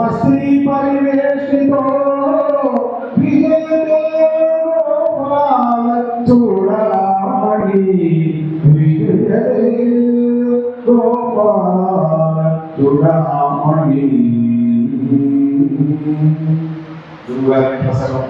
অশ্রী পরিবেশিত বিজয় চূড়ামণি বিজয় গোপাল চূড়ামণি দুর্গা ভাষা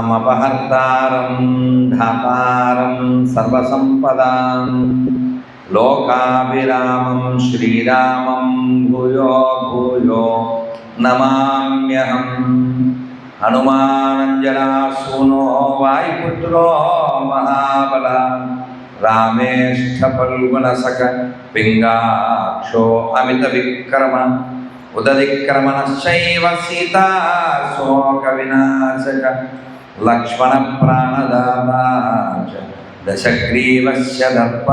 ఆపదామపహర్తారం ధాతారం సర్వసంపదాం లోకాభిరామం శ్రీరామం భూయో భూయో నమామ్యహం హనుమానంజనాసూనో వాయుపుత్రో మహాబల రామేష్ఠ పల్గుణసక పింగాక్షో అమిత విక్రమ ఉదదిక్రమణశ్చైవ సీతా శోక వినాశక లక్ష్మణ ప్రాణదాత దశగ్రీవస్య దర్ప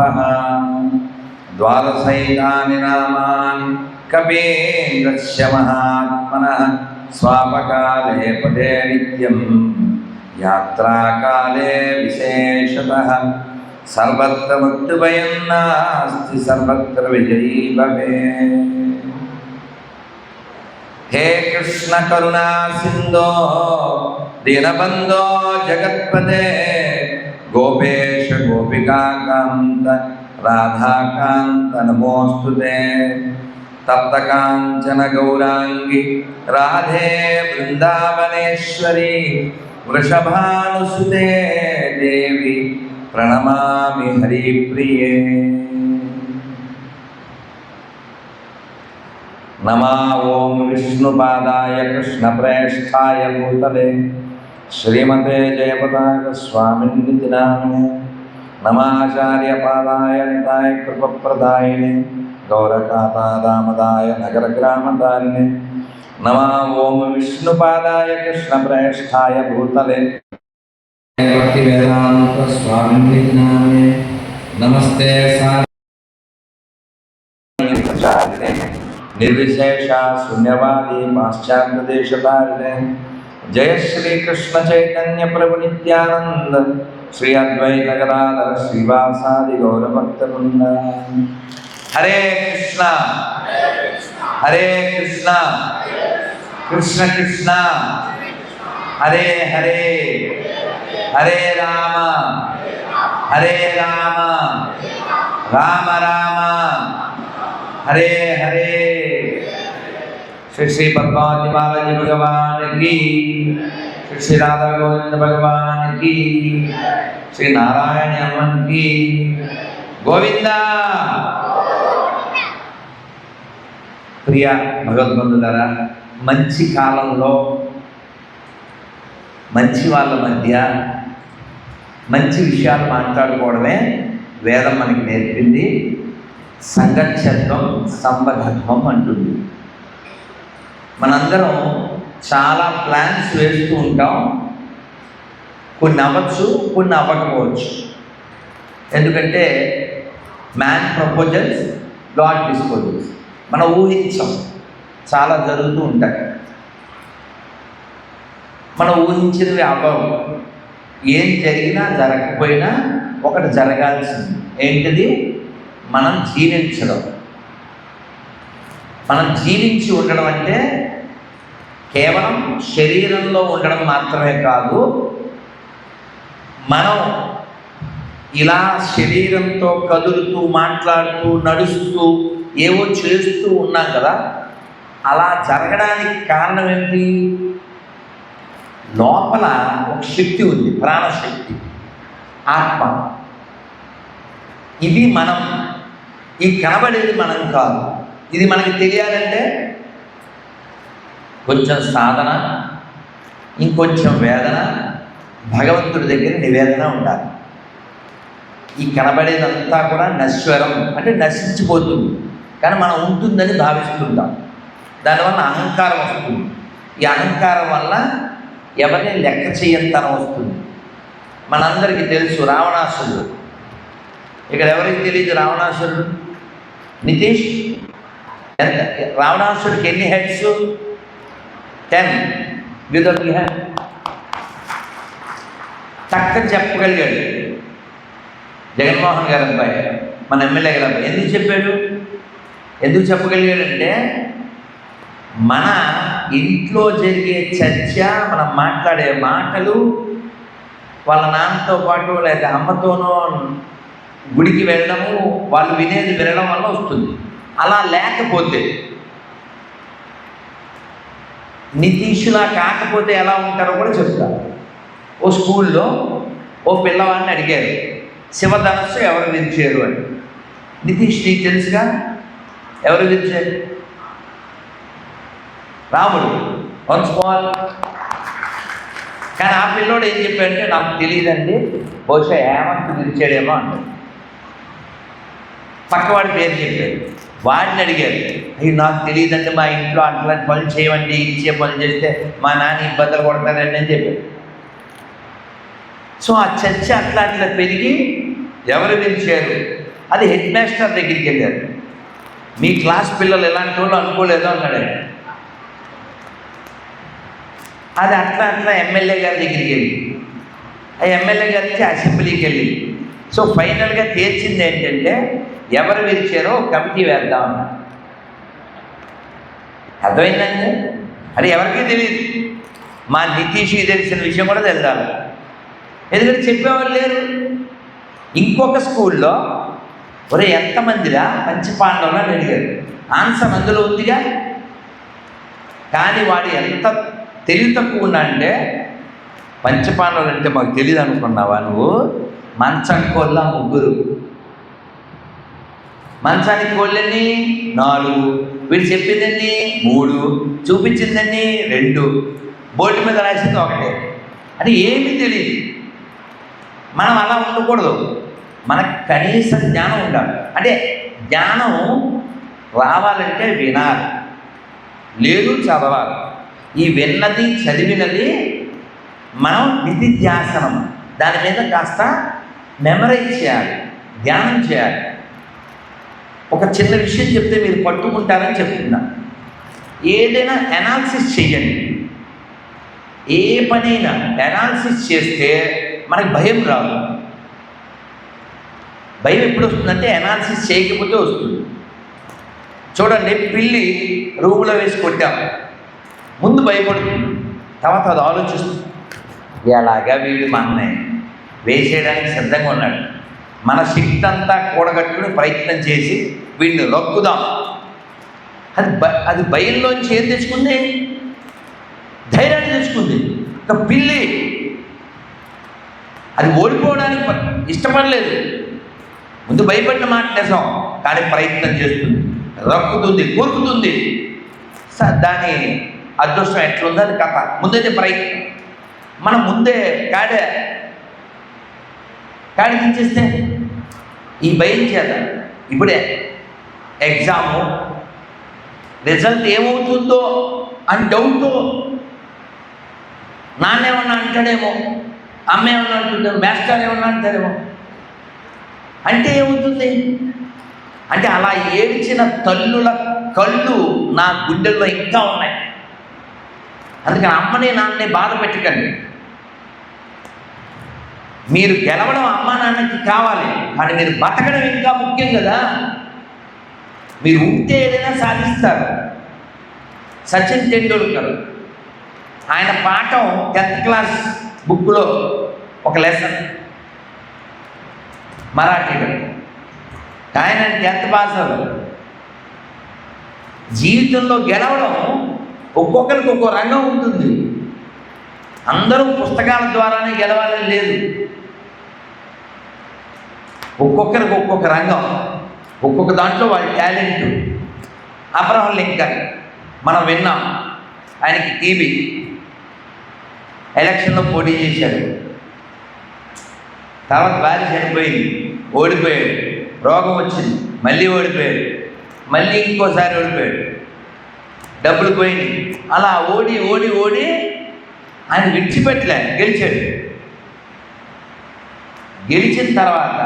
ద్వాదశైతాని నామాన్ కపేంద్రస్య మహాత్మన స్వాపకాలే పదే నిత్యం యాత్రాకాలే విశేషత సర్వత్ర మృత్యుభయం నాస్తి సర్వత్ర విజయీ భవే హే కృష్ణ కరుణా సింధో దీనబంధో జగత్పదే గోపేశ గోపికాకాంత రాధాకాంత నమోస్తుతే తప్త కాంచన గౌరాంగి రాధే బృందావనేశ్వరి వృషభానుసుతే దేవి ప్రణమామి హరిప్రియే. नमा ओम विष्णुपादाय कृष्णप्रेष्ठाय भूतले। श्रीमते जयपताक स्वामिनिति नामिने नमाचार्यपादाय निताय कृपप्रदायिने। गौरकातादामदाय नगरग्रामदारिणे नमा ओम विष्णुपादाय कृष्णप्रेष्ठाय भूतले। भक्तिवेदान्त स्वामिनिति नामिने नमस्ते నిర్విశేష శూన్యవాది పాశ్చాత్య దేశతారిణే జయ శ్రీ కృష్ణ చైతన్య ప్రభు నిత్యానంద శ్రీ అద్వైత గదాధర శ్రీవాసాది గౌరభక్త హరే కృష్ణ హరే కృష్ణ కృష్ణ కృష్ణ హరే హరే హరే రామ హరే రామ రామ రామ हरे हरे श्री श्री पद्मावती बालाजी भगवान की श्री श्री राधा गोविंद भगवान की श्री नारायण अमन की గోవిందా ప్రియ భగవద్బంధులరా మంచి కాలంలో మంచి వాళ్ళ మధ్య మంచి విషయాలు మాట్లాడుకోవడమే వేదం మనకి నేర్పింది సంగచ్చత్వం సంబధత్వం అంటుంది. మనందరం చాలా ప్లాన్స్ వేస్తూ ఉంటాం. కొన్ని అవ్వచ్చు కొన్ని అవ్వకపోవచ్చు. ఎందుకంటే మ్యాన్ ప్రపోజల్స్ గాడ్ డిస్పోజల్స్ మనం ఊహించాం. చాలా జరుగుతూ ఉంటాయి. మనం ఊహించినవి అవ్వవు. ఏం జరిగినా జరగకపోయినా ఒకటి జరగాల్సింది. ఏంటిది? మనం జీవించడం. మనం జీవించి ఉండడం అంటే కేవలం శరీరంలో ఉండడం మాత్రమే కాదు మనం ఇలా శరీరంతో కదులుతూ మాట్లాడుతూ నడుస్తూ ఏవో చేస్తూ ఉన్నాం కదా అలా జరగడానికి కారణం ఏంటి లోపల ఒక శక్తి ఉంది ప్రాణశక్తి ఆత్మ. ఇది మనం ఈ కనబడేది మనం కాదు. ఇది మనకి తెలియాలంటే కొంచెం సాధన ఇంకొంచెం వేదన భగవంతుడి దగ్గర నివేదన ఉండాలి. ఈ కనబడేదంతా కూడా నశ్వరం అంటే నశించిపోతుంది. కానీ మనం ఉంటుందని భావిస్తుంటాం. దానివల్ల అహంకారం వస్తుంది. ఈ అహంకారం వల్ల ఎవరిని లెక్క చేయని వస్తుంది. మనందరికీ తెలుసు రావణాసురుడు. ఇక్కడ ఎవరికి తెలియదు రావణాసురుడు? నితీష్ ఎంత? రావణాసుడికి ఎన్ని హెడ్స్ టెన్ విధులు హ్యాండ్ చక్కని చెప్పగలిగాడు. జగన్మోహన్ గారి అబ్బాయి మన ఎమ్మెల్యే గారి అబ్బాయి. ఎందుకు చెప్పాడు? ఎందుకు చెప్పగలిగాడంటే మన ఇంట్లో జరిగే చర్చ మనం మాట్లాడే మాటలు వాళ్ళ నాన్నతో పాటు లేదా అమ్మతోనో గుడికి వెళ్ళడము వాళ్ళు వినేది వినడం వల్ల వస్తుంది. అలా లేకపోతే నితీషులా కాకపోతే ఎలా ఉంటారో కూడా చెప్తారు. ఓ స్కూల్లో ఓ పిల్లవాడిని అడిగారు శివధనస్సు ఎవరు విరిచారు అని. నితీష్ నీకు తెలుసుగా? ఎవరు విరిచారు రాముడు. Once more. కానీ ఆ పిల్లోడు ఏం చెప్పాడంటే నాకు తెలియదండి బహుశా ఏమంత విరిచాడేమో అంటాడు. పక్కవాడి పేరు చెప్పారు వాడిని అడిగారు అయ్యి నాకు తెలియదండి మా ఇంట్లో అట్లాంటి పనులు చేయమండి ఇచ్చే పనులు చేస్తే మా నాన్న ఇబ్బందులు కొడతారండి అని చెప్పారు సో ఆ చర్చ అట్లా అట్లా పెరిగి ఎవరు పిలిచారు? అది హెడ్ మాస్టర్ దగ్గరికి వెళ్ళారు. మీ క్లాస్ పిల్లలు ఎలాంటి వాళ్ళు అనుకోలేదు అన్నాడు అది అట్లా అట్లా ఎమ్మెల్యే గారి దగ్గరికి వెళ్ళి ఆ ఎమ్మెల్యే గారికి అసెంబ్లీకి వెళ్ళి సో ఫైనల్గా తీర్చింది ఏంటంటే ఎవరు విరిచారో కమిటీ వేద్దాం అర్థమైందండి? అది ఎవరికీ తెలియదు మా నితీష్కి తెలిసిన విషయం కూడా తెలుదాం. ఎందుకంటే చెప్పేవాళ్ళు లేరు. ఇంకొక స్కూల్లో ఒరే ఎంతమందిరా పంచపాండవులు అని అడిగారు ఆన్సర్ అందులో ఉందిగా? కానీ వాడు ఎంత తెలివి తక్కువ ఉన్నాడంటే పంచపాండవులు అంటే మాకు తెలియదు అనుకున్నావా నువ్వు? మంచం కోళ్ళ ముగ్గురు. మంచానికి కోళ్ళని నాలుగు. వీడు చెప్పిందండి మూడు. చూపించిందండి రెండు. బోర్డు మీద రాసింది ఒకటే. అంటే ఏమీ తెలియదు. మనం అలా ఉండకూడదు. మనకు కనీస జ్ఞానం ఉండాలి. అంటే జ్ఞానం రావాలంటే వినాలి. లేదు చదవాలి. ఈ విన్నది చదివినది మనం నిధిధ్యాసనం. దాని మీద కాస్త మెమరైజ్ చేయాలి. ధ్యానం చేయాలి. ఒక చిన్న విషయం చెప్తే మీరు పట్టుకుంటారని చెప్తున్నా. ఏదైనా అనాలిసిస్ చెయ్యండి. ఏ పనైనా అనాలిసిస్ చేస్తే మనకి భయం రాదు. భయం ఎప్పుడు వస్తుందంటే అనాలిసిస్ చేయకపోతే వస్తుంది. చూడండి పిల్లి రూములో వేసి కొట్టాం. ముందు భయపడుతుంది. తర్వాత అది ఆలోచిస్తుంది. ఎలాగా వీడు మా అన్నయ్య? వేసేయడానికి సిద్ధంగా ఉన్నాడు. మన శక్తి అంతా కూడగట్టుకుని ప్రయత్నం చేసి వీడిని రొక్కుదాం అది బ అది బయల్లోంచి ఏం తెచ్చుకుంది? ధైర్యాన్ని తెచ్చుకుంది. ఒక పిల్లి. అది ఓడిపోవడానికి ఇష్టపడలేదు. ముందు భయపడిన మాట నిజం కానీ ప్రయత్నం చేస్తుంది. రక్కుతుంది కొరుకుతుంది. స- దాని అదృష్టం ఎట్లుందో అది కథ. ముందైతే ప్రయత్నం. మనం ముందే కాడే కాడికి దించేస్తే ఈ భయం చేత ఇప్పుడే ఎగ్జాము రిజల్ట్ ఏమవుతుందో అని డౌట్తో నాన్నేమన్నా అంటాడేమో అమ్మ ఏమన్నా అంటుంటారు మాస్టర్ ఏమన్నా అంటారేమో అంటే ఏమవుతుంది? అంటే అలా ఏడ్చిన తల్లుల కళ్ళు నా గుండెల్లో ఇంకా ఉన్నాయి. అందుకని అమ్మని నాన్నని బాధ పెట్టకండి. మీరు గెలవడం అమ్మా నాన్నకి కావాలి కానీ మీరు బతకడం ఇంకా ముఖ్యం కదా. మీరు ఉంటే ఏదైనా సాధిస్తారు. సచిన్ టెండూల్కర్ ఆయన పాఠం టెన్త్ క్లాస్ బుక్లో ఒక లెసన్ మరాఠీలో. ఆయన టెన్త్ పాస్ జీవితంలో గెలవడం ఒక్కొక్కరికి ఒక్కో రంగం ఉంటుంది. అందరూ పుస్తకాల ద్వారానే గెలవాలని లేదు. ఒక్కొక్కరికి ఒక్కొక్క రంగం ఒక్కొక్క దాంట్లో వాళ్ళ టాలెంట్. అబ్రహం లింకన్ మనం విన్నాం ఆయనకి టీవీ ఎలక్షన్లో పోటీ చేశాడు. తర్వాత భార్య చనిపోయింది ఓడిపోయాడు. రోగం వచ్చింది మళ్ళీ ఓడిపోయాడు మళ్ళీ ఇంకోసారి ఓడిపోయాడు. డబ్బులు పోయింది అలా ఓడి ఓడి ఓడి ఆయన విడిచిపెట్టలే గెలిచాడు. గెలిచిన తర్వాత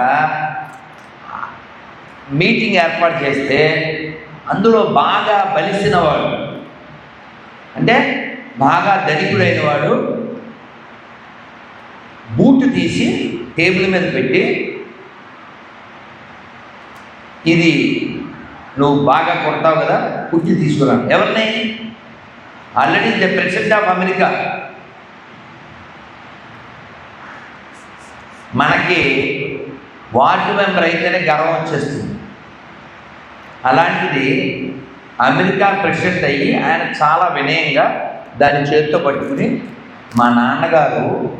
మీటింగ్ ఏర్పాటు చేస్తే అందులో బాగా బలిసిన వాడు అంటే బాగా ధనికుడైన వాడు బూటు తీసి టేబుల్ మీద పెట్టి ఇది నువ్వు బాగా కొడతావు కదా కుట్టి తీసుకురా. ఎవరిని? Already the president of America. మనకి వార్డు మెంబర్ అయితేనే గర్వం వచ్చేస్తుంది. అలాంటిది అమెరికా ప్రెసిడెంట్ అయ్యి ఆయన చాలా వినయంగా దాని చేతితో పట్టుకుని మా నాన్నగారు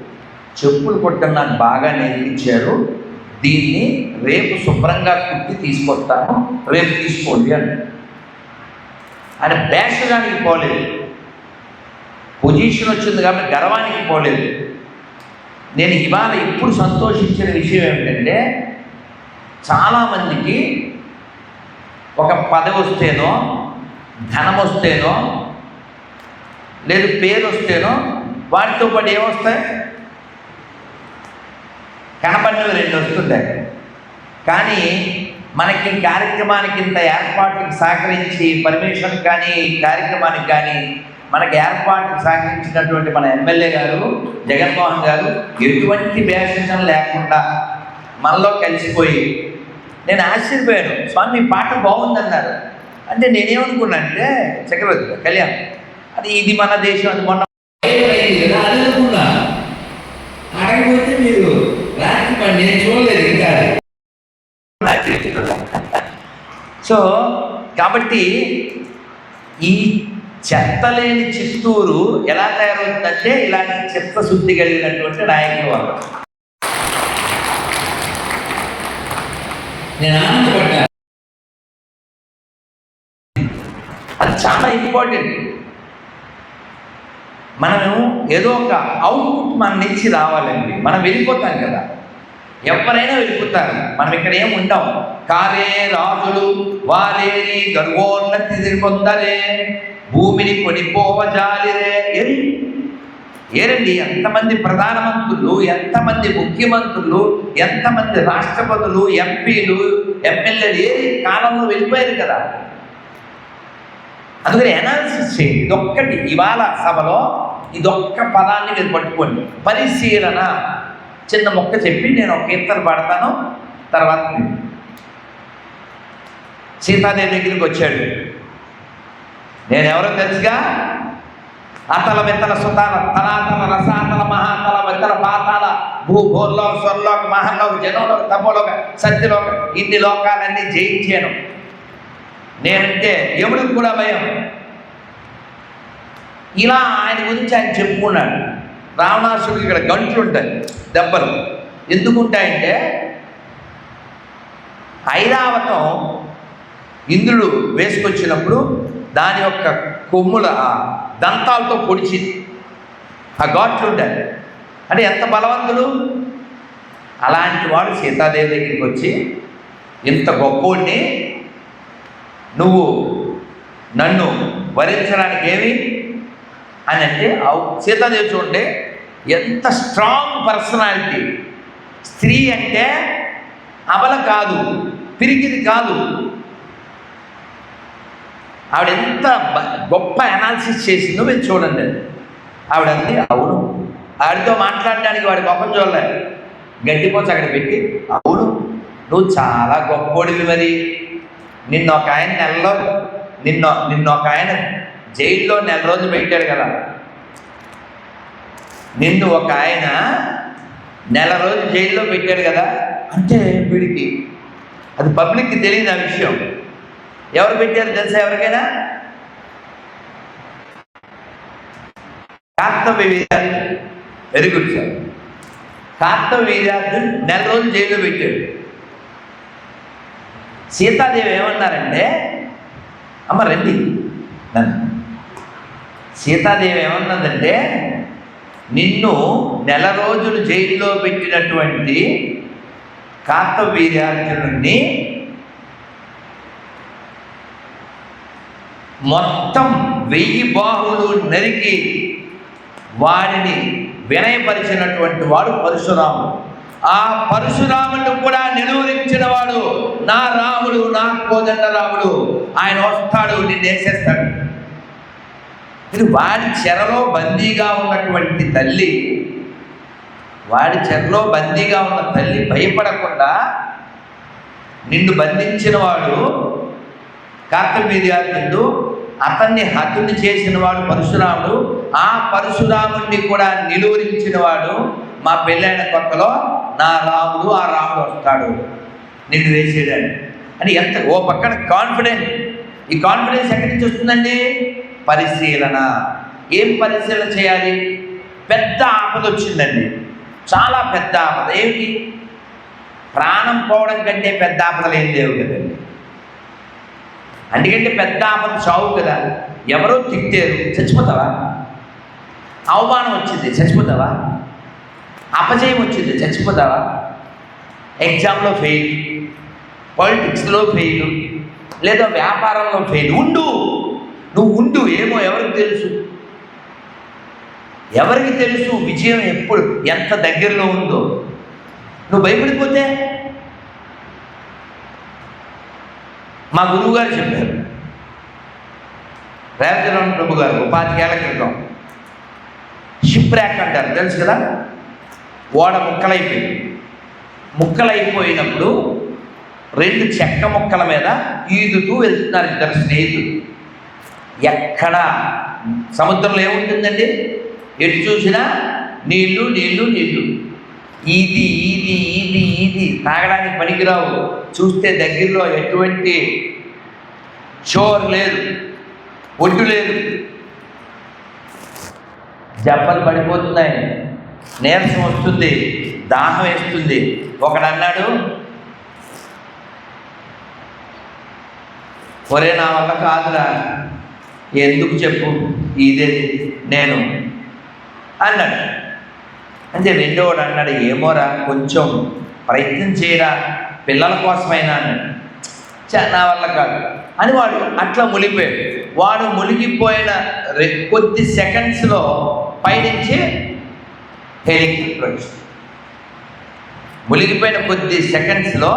చెప్పులు కొట్టడం నాకు బాగా నేర్పించారు. దీన్ని రేపు శుభ్రంగా కుట్టి తీసుకొస్తాను రేపు తీసుకోండి అని. ఆయన బేషడానికి పోలేదు. పొజిషన్ వచ్చింది కాబట్టి గర్వానికి పోలేదు. నేను ఇవాళ ఇప్పుడు సంతోషించిన విషయం ఏమిటంటే చాలామందికి ఒక పదవి వస్తేనో ధనం వస్తేనో లేదు పేరు వస్తేనో వాటితో పాటు ఏమొస్తాయి? కనపడినవి రెండు వస్తుంటాయి. కానీ మనకి కార్యక్రమానికి ఇంత ఏర్పాట్లకు సహకరించి పర్మిషన్ కానీ కార్యక్రమానికి కానీ మనకి ఏర్పాటు సహకరించినటువంటి మన ఎమ్మెల్యే గారు జగన్మోహన్ గారు ఎటువంటి భేషం లేకుండా మనలో కలిసిపోయి నేను ఆశ్చర్యపోయాను. స్వామి మీ పాట బాగుందన్నారు. అంటే నేనేమనుకున్నా అంటే చక్రవర్తి కళ్యాణ్ అది ఇది మన దేశం అది మొన్న అడగకపోతే మీరు రాత్రి నేను చూడలేదు ఇంకా సో కాబట్టి ఈ చెత్తలేని చిత్తూరు ఎలా తయారవుతుందంటే ఇలాంటి చిత్తశుద్ధి కలిగినటువంటి నాయకులు వాళ్ళు. నేను ఆనందపడ్డా అది చాలా ఇంపార్టెంట్. మనము ఏదో ఒక అవుట్పుట్ మన నుంచి రావాలండి. మనం వెళ్ళిపోతాం కదా. ఎవరైనా వెళ్ళిపోతారు. మనం ఇక్కడ ఏం ఉండం? కారే రాజులు వారేరి గర్వోన్నతి పొందరే భూమిని కొనిపోవజాలిరే. ఏరి ఏరండి ఎంతమంది ప్రధానమంత్రులు ఎంతమంది ముఖ్యమంత్రులు ఎంతమంది రాష్ట్రపతులు ఎంపీలు ఎమ్మెల్యేలు ఏ కాలంలో వెళ్ళిపోయారు కదా. అందుకని ఎనాలిసిస్ చేయండి. ఇదొక్కటి. ఇవాళ సభలో ఇదొక్క పదాన్ని మీరు పట్టుకోండి. పరిశీలన. చిన్న మొక్క చెప్పి నేను ఒక కీర్తన పాడతాను తర్వాత సీతాదేవి దగ్గరికి వచ్చాడు. నేను ఎవరో తెలుసుగా? అతల విత్తల సుతాల తలాతల రసాతల మహాతల విత్తల పాతాల భూ భూర్లోక స్వర్లోక మహల్లోక జనంలోక తపోలోక సత్యలోక ఇన్ని లోకాలన్నీ జయించాను. నేనంటే ఎవడికి కూడా భయం? ఇలా ఆయన గురించి ఆయన చెప్పుకున్నాడు. రావణాసుడికి ఇక్కడ గంటలు ఉంటాయి దెబ్బలు. ఎందుకుంటాయంటే ఐరావతం ఇంద్రుడు వేసుకొచ్చినప్పుడు దాని యొక్క కొమ్ముల దంతాలతో పొడిచింది ఆ ఘాట్లు ఉండాలి అంటే ఎంత బలవంతుడు అలాంటి వాడు సీతాదేవి దగ్గరికి వచ్చి ఇంత గొప్పోడిని నువ్వు నన్ను వరించడానికి ఏమి? అని అంటే సీతాదేవి చూడండి ఎంత స్ట్రాంగ్ పర్సనాలిటీ స్త్రీ అంటే అబల కాదు పిరికిది కాదు. ఆవిడ ఎంత గొప్ప అనాలిసిస్ చేసిందో మీరు చూడండి ఆవిడ అంది అవును. ఆవిడతో మాట్లాడడానికి వాడి గొప్పం చూడలే. గడ్డిపోచ అక్కడ పెట్టి అవును నువ్వు చాలా గొప్పోడివి మరి. నిన్న ఒక ఆయన నెలలో నిన్న నిన్న ఒక ఆయన జైల్లో నెల రోజులు పెట్టాడు కదా. నిన్ను ఒక ఆయన నెల రోజులు జైల్లో పెట్టాడు కదా. అంటే వీడికి? అది పబ్లిక్కి తెలియదు ఆ విషయం. ఎవరు పెట్టారు తెలుసా ఎవరికైనా? Kartavya Veeraju very good sir Kartavya Veeraju నెల రోజులు జైల్లో పెట్టాడు. సీతాదేవి ఏమన్నారంటే అమ్మ రండి. నన్ను. సీతాదేవి ఏమన్నదంటే నిన్ను నెల రోజులు జైల్లో పెట్టినటువంటి కార్తవీర్యార్జునుడిని మొత్తం వెయ్యి బాహువులు నరికి వాడిని వినయపరిచినటువంటి వాడు పరశురాముడు. ఆ పరశురాముడు కూడా నిలువరించిన వాడు నా రాముడు నా కోదండ రాముడు. ఆయన వస్తాడు నిన్ను వేసేస్తాడు. ఇది వాడి చెరలో బందీగా ఉన్నటువంటి తల్లి. వాడి చెరలో బందీగా ఉన్న తల్లి భయపడకుండా నిన్ను బంధించిన వాడు కార్తవీర్యార్జునుడు అతన్ని హతుని చేసిన వాడు పరశురాముడు ఆ పరశురాముడిని కూడా నిలువరించిన వాడు మా పెళ్ళైన కొత్తలో నా రాముడు ఆ రాముడు వస్తాడు. నిన్ను వేసేయడానికి అని ఎంత ఓ పక్కన కాన్ఫిడెన్స్ ఈ కాన్ఫిడెన్స్ ఎక్కడి నుంచి వస్తుందండి? పరిశీలన. ఏం పరిశీలన చేయాలి? పెద్ద ఆపద వచ్చిందండి. చాలా పెద్ద ఆపద. ఏమిటి? ప్రాణం పోవడం కంటే పెద్ద ఆపదలు ఏం లేవు కదండి. అందుకంటే పెద్ద ఆపద చావు కదా. ఎవరో తిట్టారు. చచ్చిపోతావా? అవమానం వచ్చింది. చచ్చిపోతావా? అపజయం వచ్చింది. చచ్చిపోతావా? ఎగ్జామ్లో ఫెయిల్. పాలిటిక్స్లో ఫెయిల్. లేదా వ్యాపారంలో ఫెయిల్. ఉండు. నువ్వు ఉండు. ఏమో ఎవరికి తెలుసు? ఎవరికి తెలుసు? విజయం ఎప్పుడు ఎంత దగ్గరలో ఉందో. నువ్వు భయపడిపోతే మా గురువు గారు చెప్పారు. రేవతిరావు ప్రభు గారు ఉపాధ్యాయుల క్రితం. షిప్ ర్యాక్ అంటారు తెలుసు కదా? ఓడ ముక్కలైపోయింది ముక్కలైపోయినప్పుడు రెండు చెక్క ముక్కల మీద ఈదుతూ వెళ్తున్నారు ఇద్దరు స్నేహితులు. ఎక్కడ? సముద్రంలో ఏముంటుందండి? ఎటు చూసినా నీళ్ళు నీళ్ళు నీళ్ళు. ఇది ఈది ఈది ఈది. తాగడానికి పనికిరావు. చూస్తే దగ్గరలో ఎటువంటి షోర్ లేదు ఒడ్డు లేదు. జబ్బలు పడిపోతున్నాయి. నీరసం వస్తుంది దాహం వేస్తుంది. ఒకడు అన్నాడు ఒరే నా వల్ల కాదురా ఎందుకు చెప్పు ఇదే నేను అన్నాడు. అంటే రెండోవాడు అన్నాడు ఏమోరా కొంచెం ప్రయత్నం చేయరా పిల్లల కోసమైనా అన్నాడు నా వల్ల కాదు. అని వాడు అట్లా మునిగిపోయాడు. వాడు మునిగిపోయిన రె- కొద్ది సెకండ్స్లో పైనుంచి హెలికాప్టర్ వచ్చింది. మునిగిపోయిన కొద్ది సెకండ్స్లో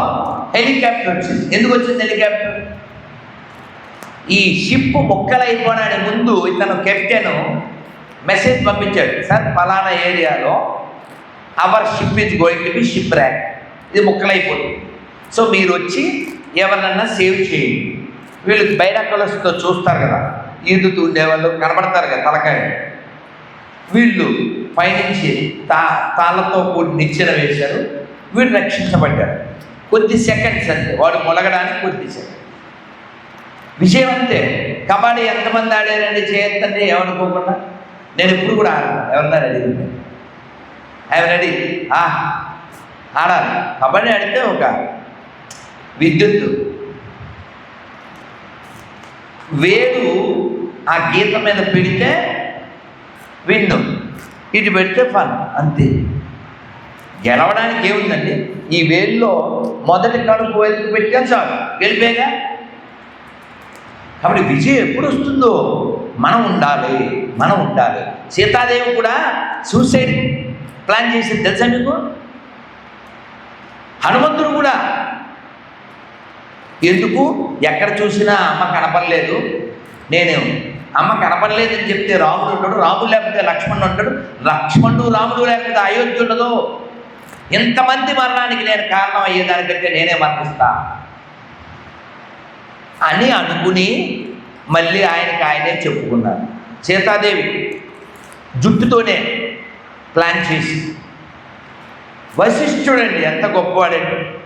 హెలికాప్టర్ వచ్చింది. ఎందుకు వచ్చింది హెలికాప్టర్ ఈ షిప్ ముక్కలైపోవడానికి ముందు ఇతను కెప్టెన్ మెసేజ్ పంపించాడు. సార్ ఫలానా ఏరియాలో our ship is going to be shipwreck ఇది ముక్కలైపోతుంది. సో మీరు వచ్చి ఎవరినన్నా సేవ్ చేయండి. వీళ్ళు బైరాకలస్తో చూస్తారు కదా ఈదుతూ ఉండేవాళ్ళు కనబడతారు కదా తలకాయ. వీళ్ళు పైనుంచి తా తాళ్ళతో కూడి నిచ్చెన వేశారు. వీళ్ళు రక్షించబడ్డారు. కొద్ది సెకండ్స్ అంతే. వాడు మొలగడానికి కొద్ది సెకండ్స్. విషయం అంతే. కబడ్డీ ఎంతమంది ఆడారండి చేయొద్దండి ఏమనుకోకుండా? నేను ఇప్పుడు కూడా ఆడను. ఎవరన్నా అడిగింది ఐఎమ్ రెడీ ఆ ఆడాలి. కబడ్డీ ఆడితే ఒక విద్యుత్ వేడు ఆ గీత మీద పెడితే విన్ను. ఇటు పెడితే ఫన్. అంతే. గెలవడానికి ఏముందండి? ఈ వేల్లో మొదటి కడుపు వెళ్తూ పెట్టాను చాలు గెలిపేగా? కాబట్టి విజయం ఎప్పుడు వస్తుందో మనం ఉండాలి. మనం ఉండాలి. సీతాదేవి కూడా సూసైడ్ ప్లాన్ చేసింది. తెలుసా మీకు హనుమంతుడు కూడా ఎందుకు? ఎక్కడ చూసినా అమ్మ కనపడలేదు. నేను అమ్మ కనపడలేదని చెప్తే రాముడు ఉంటాడు రాముడు లేకపోతే లక్ష్మణుడు ఉంటాడు లక్ష్మణుడు రాముడు లేకపోతే అయోధ్య ఉండదు. ఇంతమంది మరణానికి నేను కారణం అయ్యేదానికంటే నేనే మరణిస్తా. అని అనుకుని మళ్ళీ ఆయనకి ఆయనే చెప్పుకున్నారు సీతాదేవి జుట్టుతోనే ప్లాన్ చేసి. వశిష్ఠుడండి ఎంత గొప్పవాడండి.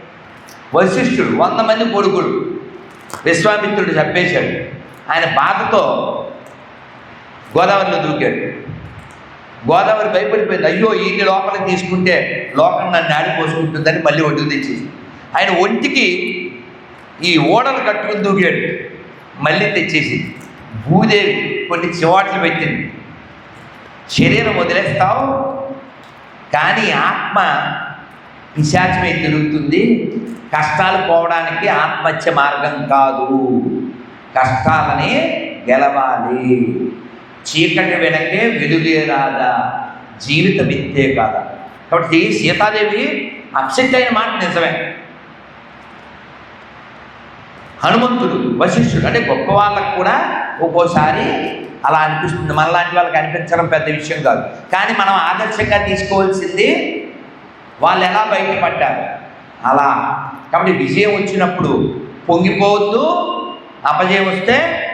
వశిష్ఠుడు వంద మంది కొడుకులు. విశ్వామిత్రుడు చంపేశాడు. ఆయన బాధతో గోదావరిలో దూకాడు. గోదావరి భయపడిపోయింది. అయ్యో ఈయన లోపలికి తీసుకుంటే లోకం నన్ను ఆడిపోసుకుంటుందని మళ్ళీ ఒడ్డు తెచ్చేసి. ఆయన ఒంటికి ఈ ఓడలు కట్టుకుని దూకాడు. మళ్ళీ తెచ్చేసి. భూదేవి కొన్ని చివాట్లు పెట్టింది. శరీరం వదిలేస్తావు కానీ ఆత్మ పిశాచమే తిరుగుతుంది. కష్టాలు పోవడానికి ఆత్మహత్య మార్గం కాదు. కష్టాలని గెలవాలి. చీకటి వెనకే వెలుగే రాదా? జీవితం ఇంతే కాదా? కాబట్టి సీతాదేవి అప్సెట్ అయిన మాట నిజమే. హనుమంతుడు వశిష్ఠుడు అంటే గొప్ప వాళ్ళకు కూడా ఒక్కోసారి అలా అనిపిస్తుంది. మనలాంటి వాళ్ళకి అనిపించడం పెద్ద విషయం కాదు. కానీ మనం ఆదర్శంగా తీసుకోవాల్సింది వాళ్ళు ఎలా బయటపడ్డారు? అలా. కాబట్టి విజయం వచ్చినప్పుడు పొంగిపోవద్దు అపజయం వస్తే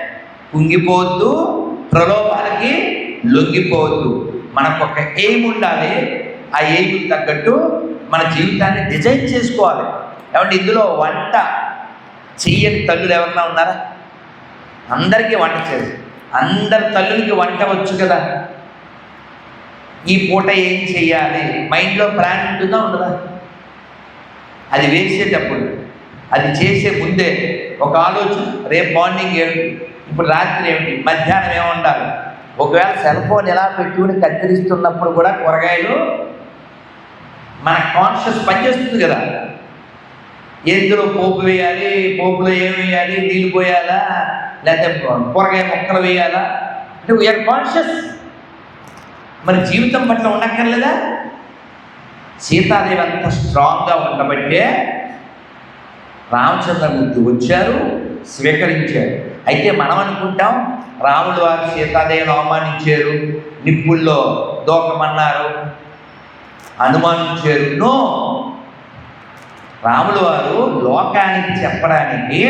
కుంగిపోవద్దు ప్రలోభాలకి లొంగిపోవద్దు. మనకు ఒక ఎయిమ్ ఉండాలి. ఆ ఎయిమ్ తగ్గట్టు మన జీవితాన్ని డిజైన్ చేసుకోవాలి. ఏమంటే ఇందులో వంట చెయ్యని తల్లులు ఎవరన్నా ఉన్నారా? అందరికీ వంట చేసి అందరి తల్లులకి వంట వచ్చు కదా. ఈ పూట ఏం చెయ్యాలి? మైండ్లో ప్లాన్ ఉంటుందా ఉండదా? అది వేసేటప్పుడు అది చేసే ముందే ఒక ఆలోచన రేపు మార్నింగ్ ఏమిటి ఇప్పుడు రాత్రి ఏమిటి మధ్యాహ్నం ఏమి ఉండాలి ఒకవేళ సెల్ ఫోన్ ఎలా పెట్టుకుని కత్తిరిస్తున్నప్పుడు కూడా కూరగాయలు మన కాన్షియస్ పనిచేస్తుంది కదా. ఎందులో పోపు వేయాలి పోపులో ఏం వేయాలి నీళ్ళు పోయాలా? లేకపోతే కూరగాయ మొక్కలు వేయాలా? అంటే వీఆర్ కాన్షియస్ మరి జీవితం పట్ల ఉండక్కర్లేదా? సీతాదేవి అంత స్ట్రాంగ్గా ఉండబట్టే రామచంద్రమూర్తి వచ్చారు స్వీకరించారు. అయితే మనం అనుకుంటాం రాముడు వారు సీతాదేవిని అవమానించారు నిప్పుల్లో దోకమన్నారు అనుమానించారు. నో! రాములు వారు లోకానికి చెప్పడానికి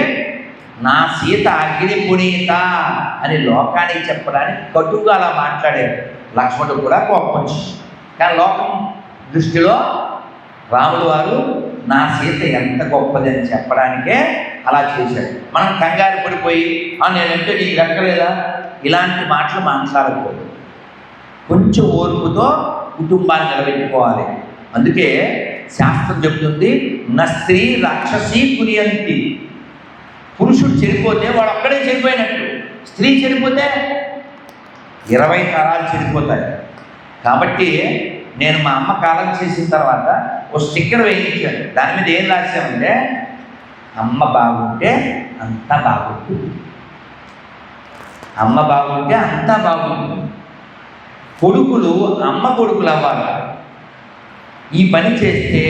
నా సీత అగ్ని పునీత అని లోకానికి చెప్పడానికి కటుగా అలా మాట్లాడారు లక్ష్మణుడు కూడా కోపొచ్చు కానీ లోకం దృష్టిలో రాములు వారు నా సీత ఎంత గొప్పదని చెప్పడానికే అలా చేశాడు. మనం కంగారు పడిపోయి నేనంటే నీకు ఎక్కలేదా ఇలాంటి మాటలు మాట్లాడకూడదు. కొంచెం ఓర్పుతో కుటుంబాన్ని నిలబెట్టుకోవాలి. అందుకే శాస్త్రం చెబుతుంది నా స్త్రీ రాక్షసీ కురియంతి పురుషుడు చెడిపోతే వాడు ఒక్కడే చెడిపోయినట్టు స్త్రీ చెడిపోతే ఇరవై తరాలు చెడిపోతాయి కాబట్టి నేను మా అమ్మ కాలం చేసిన తర్వాత ఓ స్టిక్కర్ వేయించాను. దాని మీద ఏం రాశామంటే అమ్మ బాగుంటే అంతా బాగుంటుంది అమ్మ బాగుంటే అంతా బాగుంటుంది కొడుకులు అమ్మ కొడుకులు అవ్వాలి. ఈ పని చేస్తే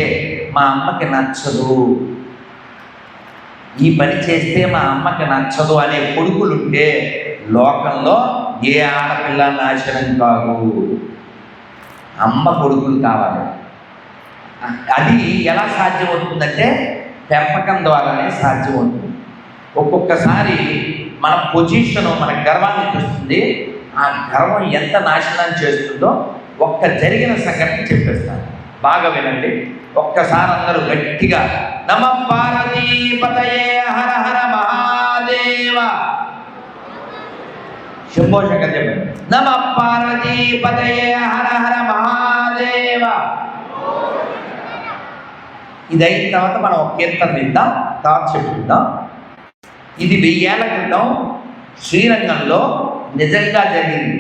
మా అమ్మకి నచ్చదు. ఈ పని చేస్తే మా అమ్మకి నచ్చదు అనే కొడుకులుంటే లోకంలో ఏ ఆడపిల్ల నాశనం కాదు. అమ్మ కొడుకులు కావాలి. అది ఎలా సాధ్యమవుతుందంటే పెంపకం ద్వారానే సాధ్యమవుతుంది. ఒక్కొక్కసారి మన పొజిషన్ మన గర్వాన్ని చూస్తుంది. ఆ గర్వం ఎంత నాశనం చేస్తుందో ఒక్క జరిగిన సంఘటన చెప్పేస్తాను. బాగా వినండి. ఒక్కసారి అందరూ గట్టిగా నమ పార్వతీపతయే హర హర మహాదేవ శంభో శంకర్ చెప్పండి. నమ పార్వతీపతయే హర హర మహాదేవ ఇది అయిన తర్వాత మనం ఒక కీర్తన విద్దాం తర్వాత చెప్పుకుందాం ఇది వెయ్యేళ్ళ క్రితం శ్రీరంగంలో నిజంగా జరిగింది.